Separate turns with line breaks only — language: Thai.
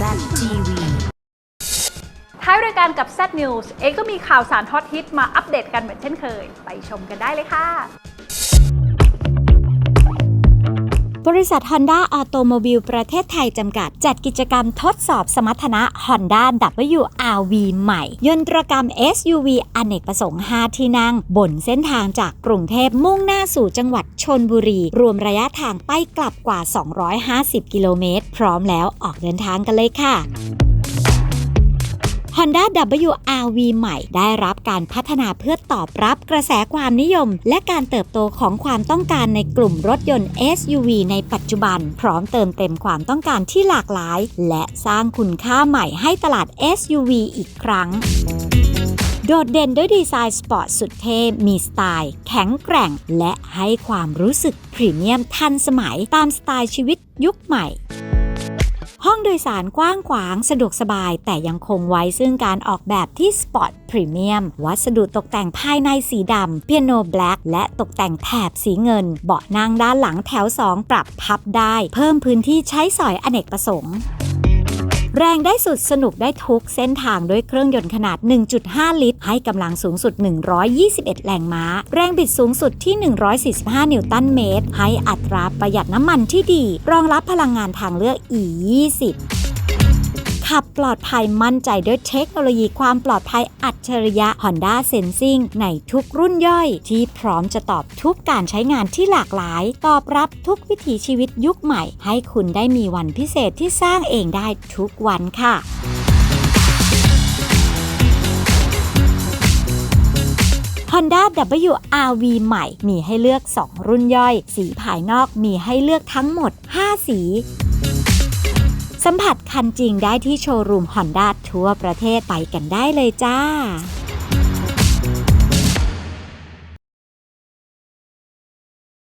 ZTV
ท้ายรายการกับ Z News เอก็มีข่าวสารฮอตฮิตมาอัปเดตกันเหมือนเช่นเคย ไปชมกันได้เลยค่ะ
บริษัท Honda Automobile ประเทศไทยจำกัด จัดกิจกรรมทดสอบสมรรถนะ Honda WRV ใหม่ ยนตรกรรม SUV อเนกประสงค์ 5 ที่นั่ง บนเส้นทางจากกรุงเทพมุ่งหน้าสู่จังหวัดชนบุรี รวมระยะทางไปกลับกว่า 250 กิโลเมตร พร้อมแล้วออกเดินทางกันเลยค่ะ Honda WRV ใหม่ได้รับการพัฒนาเพื่อตอบรับกระแสความนิยม และการเติบโตของความต้องการในกลุ่มรถยนต์ SUV ในปัจจุบัน พร้อมเติมเต็มความต้องการที่หลากหลาย และสร้างคุณค่าใหม่ให้ตลาด SUV อีกครั้งโดดเด่นด้วยดีไซน์สปอร์ตสุดเท่ มีสไตล์ แข็งแกร่ง และให้ความรู้สึกพรีเมียมทันสมัยตามสไตล์ชีวิตยุคใหม่ ห้องโดยสารกว้างขวางสะดวกสบาย แต่ยังคงไว้ซึ่งการออกแบบที่สปอร์ตพรีเมียม วัสดุตกแต่งภายในสีดำเปียโนแบล็กและตกแต่งแถบสีเงิน เบาะนั่งด้านหลังแถว 2 ปรับพับได้ เพิ่มพื้นที่ใช้สอยอเนกประสงค์ แรงได้สุดสนุกได้ทุกเส้นทางด้วยเครื่องยนต์ขนาด 1.5 ลิตร ให้กำลังสูงสุด 121 แรงม้า แรงบิดสูงสุดที่ 145 นิวตันเมตร ให้อัตราประหยัดน้ำมันที่ดี รองรับพลังงานทางเลือก E20 ขับปลอดภัยมั่นใจด้วยเทคโนโลยีความปลอดภัยอัจฉริยะ Honda Sensing ในทุกรุ่นย่อย ที่พร้อมจะตอบทุกการใช้งานที่หลากหลาย ตอบรับทุกวิถีชีวิตยุคใหม่ ให้คุณได้มีวันพิเศษที่สร้างเองได้ทุกวันค่ะ Honda WRV ใหม่มีให้เลือก 2 รุ่นย่อย สีภายนอกมีให้เลือกทั้งหมด 5 สี สัมผัสคันจริงได้ที่โชว์รูม Honda ทั่วประเทศไปกันได้เลยจ้า